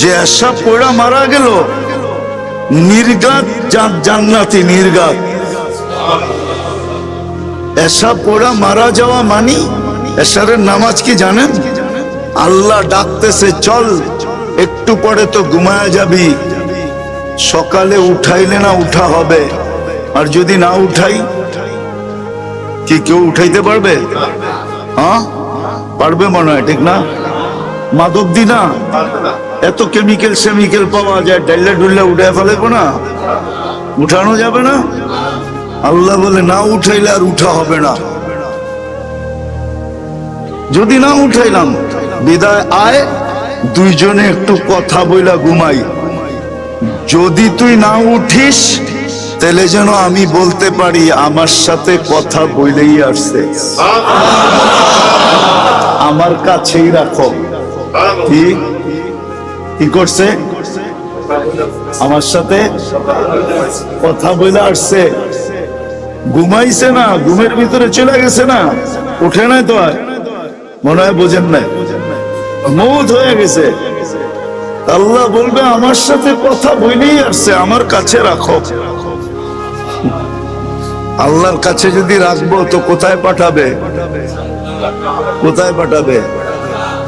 যে এসা পোড়া মারা গেল, নির্গাত জান্নাতি নির্গাত। এসা পোড়া মারা যাওয়া মানি? এসারের নামাজ কি জানেন? আল্লাহ ডাকতেছে, চল, একটু পরে তো ঘুমায়া যাবি। সকালে উঠাইলে না উঠা হবে। আর যদি না উঠাই, কি কেউ উঠাইতে পারবে? হ্যাঁ? পারবে মনে হয়, ঠিক না? মাদক দি না? এত কেমিক্যাল সেমিক্যাল পাওয়া যায় ডাইলে ডুল্লে উঠে ফেলেবো না। উঠানো যাবে না। আল্লাহ বলে না উঠাইলে আর উঠা হবে না। যদি না উঠাইলাম বিদায় আয় দুইজনে একটু কথা বইলা ঘুমাই। যদি তুই না উঠিস তাহলে যেন আমি বলতে পারি আমার সাথে কথা বইলেই আসছে। আমার কাছেই রাখো। কি? কি করছে? আমার সাথে কথা বলে আসছে। ঘুমাইছে না, ঘুমের ভিতরে চলে গেছে না। উঠে নাই তো আর। মনে হয় বোঝেন নাই। মৌত হয়ে গেছে। আল্লাহ বলবে, আমার সাথে কথা বইলেই আসছে, আমার কাছে রাখো। আল্লাহর কাছে যদি রাখব, তো কোথায় পাঠাবে? কোথায় পাঠাবে?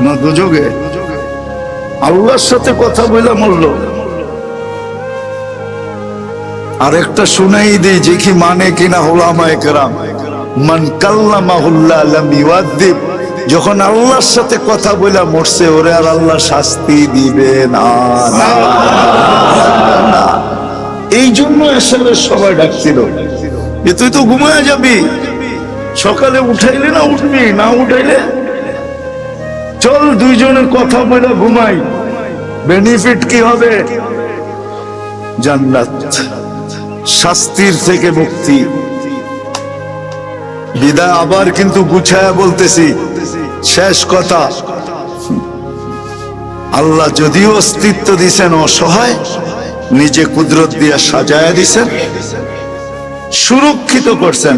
না দুযোগে আল্লাহর সাথে কথা বলে মরল। আরেকটা শুনাই দিই, যে কি মানে কিনা হোলামায় যখন আল্লাহর সাথে কথা বলে মরছে, ওরে আর আল্লাহ শাস্তি দিবে না। এই জন্য আসলে সবাই ডাকছিল। যে তুই তো ঘুমায় যাবি। সকালে উঠাইলে না উঠবি? না উঠাইলে চল দুইজনের কথা বলে ঘুমাই। বেনিফিট কি হবে? জান্নাত। শাস্তির থেকে মুক্তি। বিদায় আবার কিন্তু গুছায়া বলতেছি। শেষ কথা। আল্লাহ যদিও অস্তিত্ব দিছেন অসহায়, নিজে কুদরত দিয়া সাজায়া দিছেন, সুরক্ষিত করছেন,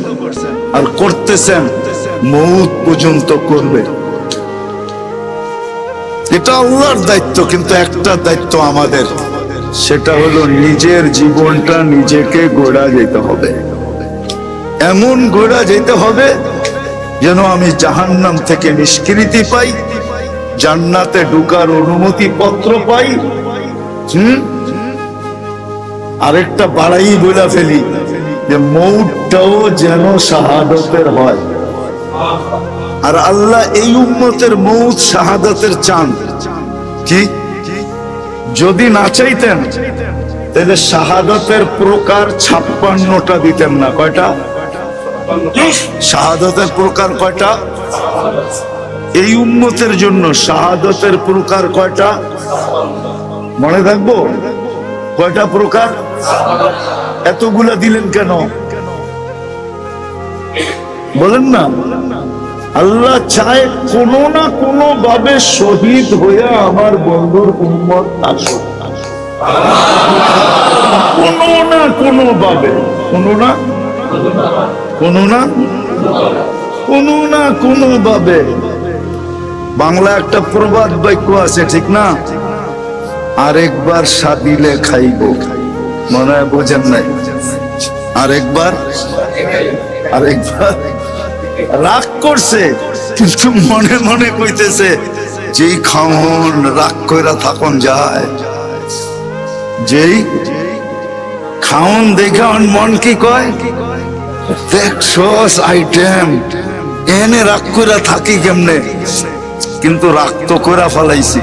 আর করতেছেন, মৌত পর্যন্ত করবে। এটা আল্লাহর দায়িত্ব, কিন্তু একটা দায়িত্ব আমাদের। সেটা হলো নিজের জীবনটা নিজেকে গোড়া যেতে হবে। এমন গোড়া যেতে হবে যেন আমি জাহান্নাম থেকে নিষ্কৃতি পাই, জান্নাতে ঢুকার অনুমতি পত্র পাই। হুম? আরেকটা বাড়াই বলে ফেলি, যে মৌটাও যেন শাহাদতের হয়। আর আল্লাহ এই উম্মতের মৌত শাহাদাতের চান। কি? যদি না চাইতেন, তাহলে শাহাদাতের প্রকার ছাপ্পান্নটা দিতেন না। কয়টা? শাহাদাতের প্রকার কয়টা? এই উম্মতের জন্য শাহাদাতের প্রকার কয়টা? মনে থাকব? কয়টা প্রকার? এতগুলা দিলেন কেন? বলেন না। আল্লাহ চায় কোনো না কোনো ভাবে শহীদ হয়ে আমার বন্ধুর উম্মত আসুক। কোনো না কোনো ভাবে কোনো না কোনো না কোনো না কোনো ভাবে বাংলা একটা প্রবাদ বাক্য আছে, ঠিক না? আরেকবার সাদিলে খাইব। মনে হয় বোঝেন নাই? আরেকবার আরেকবার। রাগ করছে, কিন্তু মনে মনে কইতেছে, যেই খাওন রাগ কইরা থাকন যায়, যেই খাওন দেখে আমার মন কি কয় দেখছস আইটেম, এনে রাগ কইরা থাকি কেমনে? কিন্তু রাগ তো কইরা ফেলাইছি,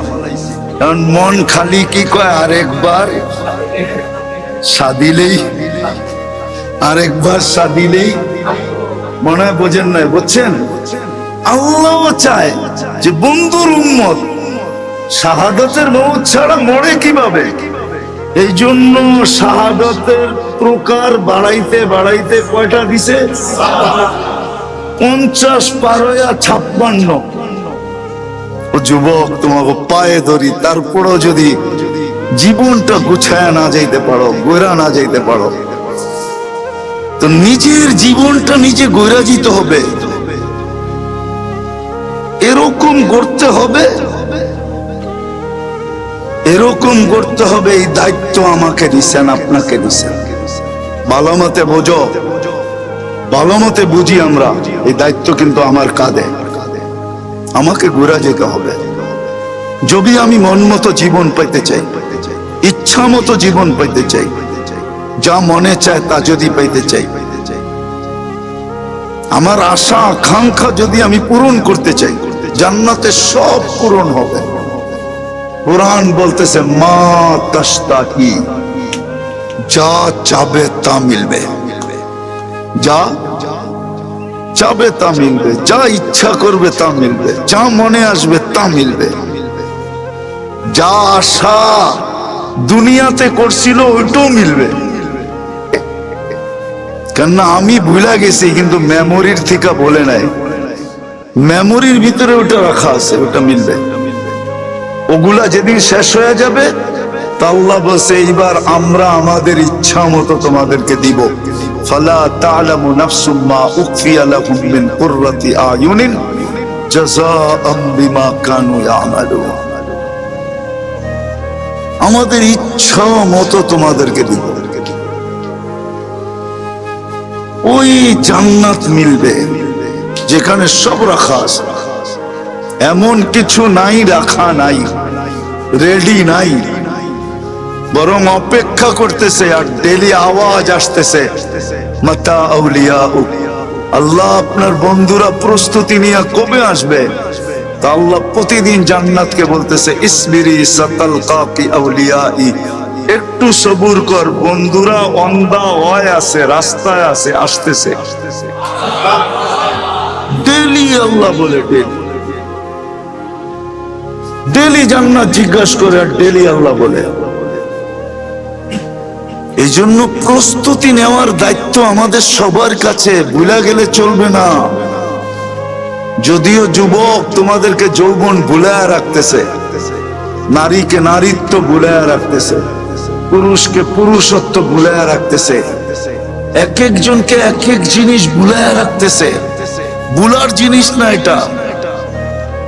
কারণ মন খালি কি কয় আরেকবার সাদিলেই আরেকবার সাদিলেই মনে হয় বোঝেন নাই, বুঝছেন? আল্লাহ চায় যে বন্ধুর উম্মত শাহাদতের মৌত ছাড়া মরে কীভাবে? এই জন্য শাহাদতের প্রকার বাড়াইতে বাড়াইতে কয়টা দিছে? পঞ্চাশ পারয়া ছাপ্পান্ন। যুবক, তোমাকে পায়ে ধরি, তারপরও যদি জীবনটা গুছায় না যাইতে পারো গোরা না যাইতে পারো তো নিজের জীবনটা নিজে গৈরা দিতে হবে। এরকম করতে হবে। এরকম করতে হবে, এই দায়িত্ব আমাকে দিছেন, আপনাকে দিছেন। ভালো মতে বোঝো। ভালো মতে বুঝি আমরা, এই দায়িত্ব কিন্তু আমার কাঁধে। আমাকে ঘুরা যেতে হবে। যদি আমি মন মতো জীবন পাইতে চাই, ইচ্ছা মতো জীবন পাইতে চাই যা মনে চায় তা যদি পাইতে চাই। আমার আশা, আকাঙ্ক্ষা যদি আমি পূরণ করতে চাই, জান্নাতে সব পূরণ হবে। কোরআন বলতেছে, মা তাস্তা কি যা চাবে তা মিলবে। যা চাবে তা মিলবে, যা ইচ্ছা করবে তা মিলবে, যা মনে আসবে তা মিলবে। যা আশা দুনিয়াতে করছিল ওইটাও মিলবে। কেননা আমি ভুলা গেছি, কিন্তু মেমোরির থেকে বলে নাই। মেমোরির ভিতরে ওটা রাখা আছে, ওটা মিলবে। ওগুলা যেদিন শেষ হয়ে যাবে, তা বলছে, এইবার আমরা আমাদের ইচ্ছা মতো তোমাদেরকে দিব। ফালা তা'লামু নাফসুম মা উখফিয়া লাহুম মিন কুররাতি আয়ুনিন জাযাআম বিমা কানু ইয়ামালুন। আমাদের ইচ্ছা মতো তোমাদেরকে দিব। ওই জান্নাত মিলবে, যেখানে সব রাখা আছে। এমন কিছু নাই, রাখা নাই, রেডি নাই। বরং অপেক্ষা করতেছে আর ডেলি আওয়াজ আসতেছে, মাতা আউলিয়া আল্লাহ আপনার বন্ধুরা প্রস্তুতি নিয়ে কবে আসবে? তা আল্লাহ প্রতিদিন জান্নাতকে বলতেছে, ইসবিরি সাতাল কাকি আউলিয়াই। একটু সবুর কর, বন্ধুরা অন্দা হয় আছে, রাস্তায় আছে, আসতেছে। ডেলি আল্লাহ বলে ডেলি। ডেলি জান্নাত জিজ্ঞাসা করে আর ডেলি আল্লাহ বলে। এই জন্য প্রস্তুতি নেওয়ার দায়িত্ব আমাদের সবার কাছে, ভুলা গেলে চলবে না। যদিও যুবক তোমাদেরকে যৌবন ভুলায় রাখতেছে, নারীকে নারীত্ব ভুলায় রাখতেছে। পুরুষকে পুরুষত্ব ভুলায় রাখতেছে। এক একজনকে এক এক জিনিস ভুলায় রাখতেছে। ভুলার জিনিস না এটা।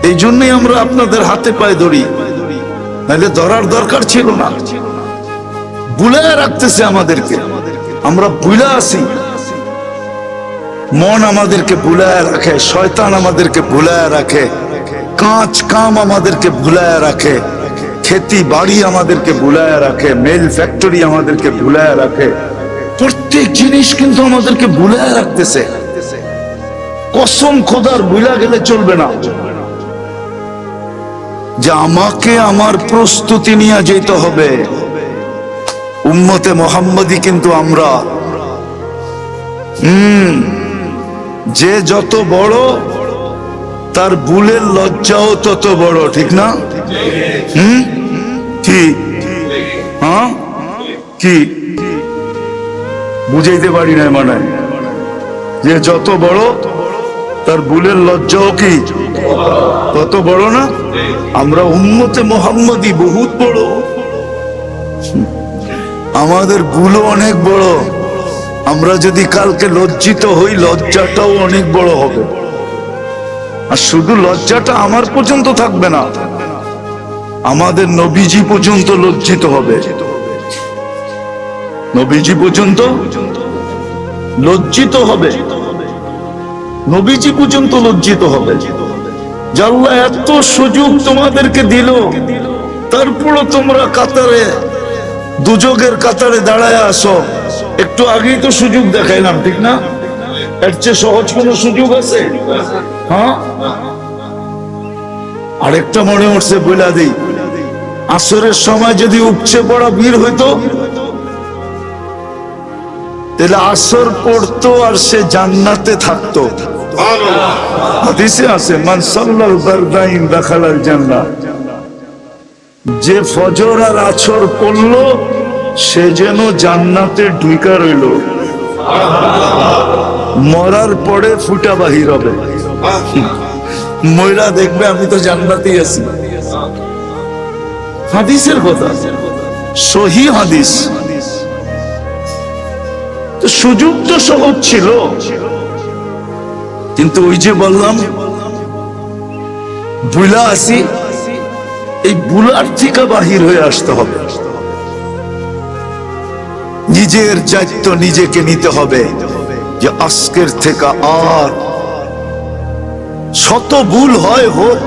এই জন্যই আমরা আপনাদের হাতে পায়ে ধরি। নাহলে ধরার দরকার ছিল না। বুলায় রাখতেছে আমাদেরকে। আমরা বুলা আছি। মন আমাদেরকে বুলায় রাখে, শয়তান আমাদেরকে বুলায় রাখে, কাঁচ কাম আমাদেরকে ভুলায় রাখে। খেতি বাড়ি আমাদেরকে ভুলায় রাখে মেল ফ্যাক্টরি আমাদেরকে ভুলায় রাখে। প্রত্যেক জিনিস কিন্তু আমাদেরকে ভুলায় রাখতেছে। কসম খোদার ভুলা গেলে চলবে না। যে আমাকে আমার প্রস্তুতি নিয়ে যেতে হবে। উম্মতে মোহাম্মদী কিন্তু আমরা। হম, যে যত বড়, তার বুলের লজ্জাও তত বড়, ঠিক না? হুম? কি? হ্যাঁ? কি? বুঝাইতে পারি না মানে। যে যত বড়, তার বুলের লজ্জাও কি? বড় না? আমরা উম্মতে মোহাম্মদী বহুত বড়। আমাদের ভুলও অনেক বড়। আমরা যদি কালকে লজ্জিত হই, লজ্জাটাও অনেক বড় হবে। আর শুধু লজ্জাটা আমার পর্যন্ত থাকবে না। আমাদের নবীজি পর্যন্ত লজ্জিত হবে। নবীজি পর্যন্ত লজ্জিত হবে। নবীজি পর্যন্ত লজ্জিত হবে। জাল্লা এত সুযোগ তোমাদেরকে দিল, তারপরও তোমরা কাতারে দুযোগের কাতারে দাঁড়ায় আসো একটু আগেই তো সুযোগ দেখাইলাম, ঠিক না? এর চেয়ে সহজ কোন সুযোগ আছে? হ্যাঁ? আরেকটা মনে উঠছে, বইলা দিই। আসরের সময় যদি উপচে পড়া ভিড় হইতো, তাহলে আসর পড়তো আর সে জান্নাতে থাকতো। যে ফজর আর আছর পড়ল, সে যেন জান্নাতে ঢুকা রইল। মরার পরে ফুটা বাহির হবে। ময়রা দেখবে, আমি তো জান্নাতেই আছি। হাদিসের কথা। সহি হাদিস। সুযোগ তো সহজ ছিল। কিন্তু ওই যে বললাম, বুলা আসি, এই বুলার থেকে বাহির হয়ে আসতে হবে। নিজের দায়িত্ব নিজেকে নিতে হবে যে আজকের থেকে আর শত ভুল হয় হোক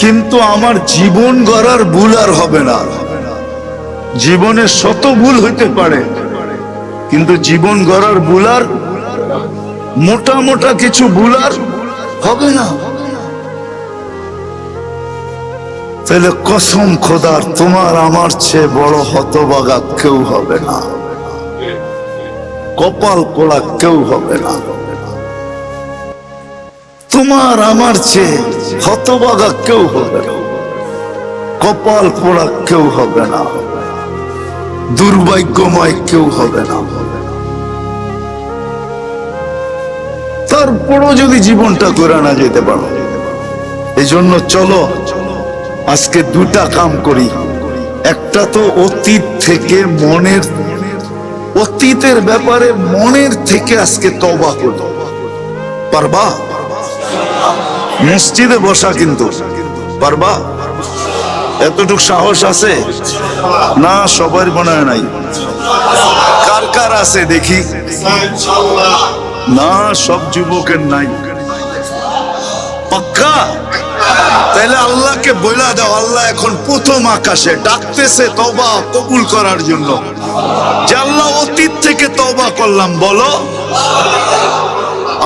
কিন্তু আমার জীবন গড়ার ভুল আর হবে না। জীবনে শত ভুল হইতে পারে, কিন্তু জীবন গড়ার ভুল আর মোটা মোটা কিছু ভুল আর হবে না। তাহলে কসম খোদার, তোমার আমার চেয়ে বড় হতবাগা কেউ হবে না। কপাল পোড়া কেউ হবে না। তোমার আমার চেয়ে হতবাগা কেউ হবে না। কপাল পোড়া কেউ হবে না। দুর্ভাগ্যময় কেউ হবে না। তারপরও যদি জীবনটা করে না যেতে পারো এই জন্য চলো, আজকে দুটা কাম করি। একটা তো অতীত থেকে মনের, অতীতের ব্যাপারে মনের থেকে আজকে তবা করি। পারবা? মসজিদে বসা কিন্তু। পারবা? এতটুক সাহস আছে? না, সবার মনে হয় নাই। কার কার আছে দেখি? না, সব যুবকের নাই। পাক্কা? তাহলে আল্লাহকে বইলা দাও, আল্লাহ এখন প্রথম আকাশে ডাকতেছে তবা কবুল করার জন্য। যে আল্লাহ অতীত থেকে তবা করলাম, বলো?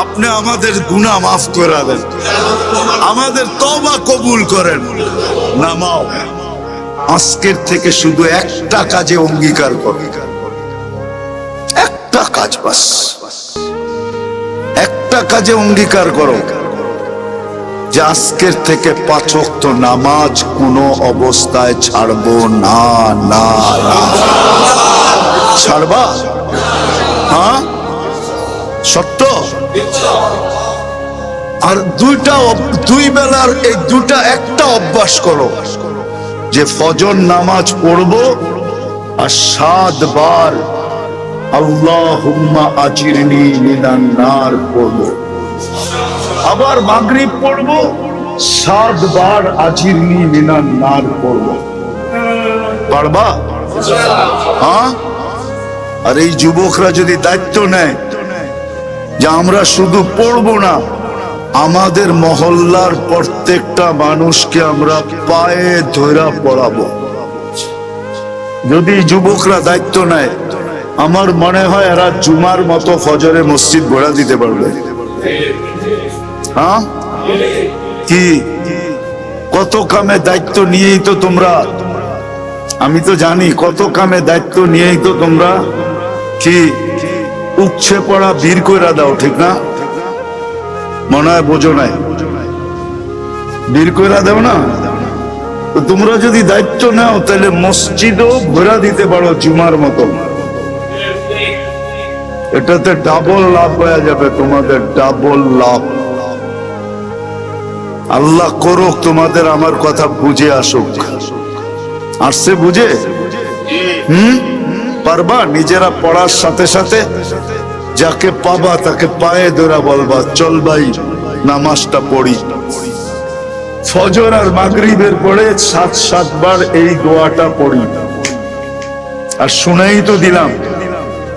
আপনি আমাদের গুনাহ মাফ করে দেন। আমাদের তবা কবুল করেন। নামাও আজকের থেকে শুধু একটা কাজে অঙ্গীকার করো। একটা কাজ বাস। একটা কাজে অঙ্গীকার করো যে আজকের থেকে পাচক নামাজ কোনো অবস্থায় ছাড়বো না না। ছাড়বা? হ্যাঁ? সত্য? আর দুইটা দুই বেলার এই দুটা একটা অভ্যাস করো, যে ফজর নামাজ পড়ব আর সাত বার আল্লাহ আজিরনি মিনান নার পড়ব। আবার মাগরিব পড়ব, সাত বার আজিরনি মিনান নার পড়ব। পারবা? হ্যাঁ? আর এই যুবকরা যদি দায়িত্ব নেয় যে আমরা শুধু পড়ব না, আমাদের মহল্লার প্রত্যেকটা মানুষকে আমরা পায়ে ধরা পড়াবো। যদি যুবকরা দায়িত্ব নেয়, আমার মনে হয় এরা জুমার মতো ফজরে মসজিদ গড়া দিতে পারবে। হ্যাঁ? কি? কত কামে দায়িত্ব নিয়েই তো তোমরা? আমি তো জানি, কত কামে দায়িত্ব নিয়েই তো তোমরা? কি? উচ্ছে পড়া বীর কইরা দাও, ঠিক না? মনে হয় বোঝো নাই। বীর কইরা দাও না? তোমরা যদি দায়িত্ব নাও, তাহলে মসজিদও ঘোরা দিতে পারো জুমার মতো। এটাতে ডাবল লাভ হয়ে যাবে, তোমাদের ডাবল লাভ। আল্লাহ করুক, তোমাদের আমার কথা বুঝে আসুক। আসছে বুঝে? হুম? পারবা নিজেরা পড়ার সাথে সাথে যাকে পাবা তাকে পায়ে ধরা বলবা, চল ভাই, নামাজটা পড়ি। ফজর আর মাগরিবের পরে সাত সাতবার এই দোয়াটা পড়ি। আর শুনেই তো দিলাম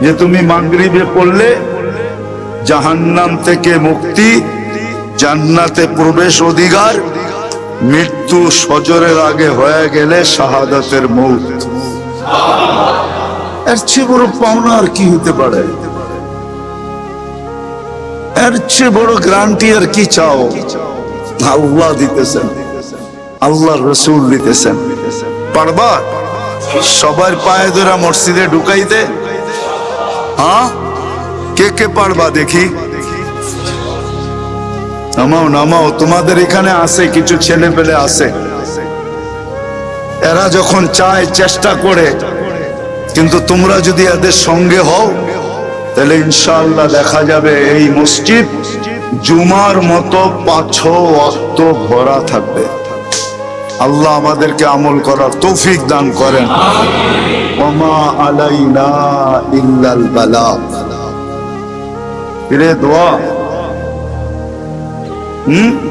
যে তুমি মাগরিবে পড়লে জাহান্নাম থেকে মুক্তি, জান্নাতে প্রবেশ অধিকার, মৃত্যু সজরের আগে হয়ে গেলে শাহাদাতের মৌত। এর চেয়ে বড় পাওনা আর কি হতে পারে? এর চেয়ে বড় গ্রান্টি আর কি চাও? আল্লাহ দিতেছেন। আল্লাহ রসুল দিতেছেন। পারবা? সবার পায়ে ধরা মসজিদে ঢুকাইতে? হ্যাঁ? কে কে পারবা দেখি? নামাও নামাও। তোমাদের এখানে আছে, কিছু ছেলে পেলে আছে। এরা যখন চায়, চেষ্টা করে কিন্তু তোমরা যদি এদের সঙ্গে হও, তাহলে ইনশাল্লাহ দেখা যাবে এই মসজিদ জুমার মতো পাঁচ অক্ত ভরা থাকবে। আল্লাহ আমাদেরকে আমল করার তৌফিক দান করেন। দোয়া। হুম?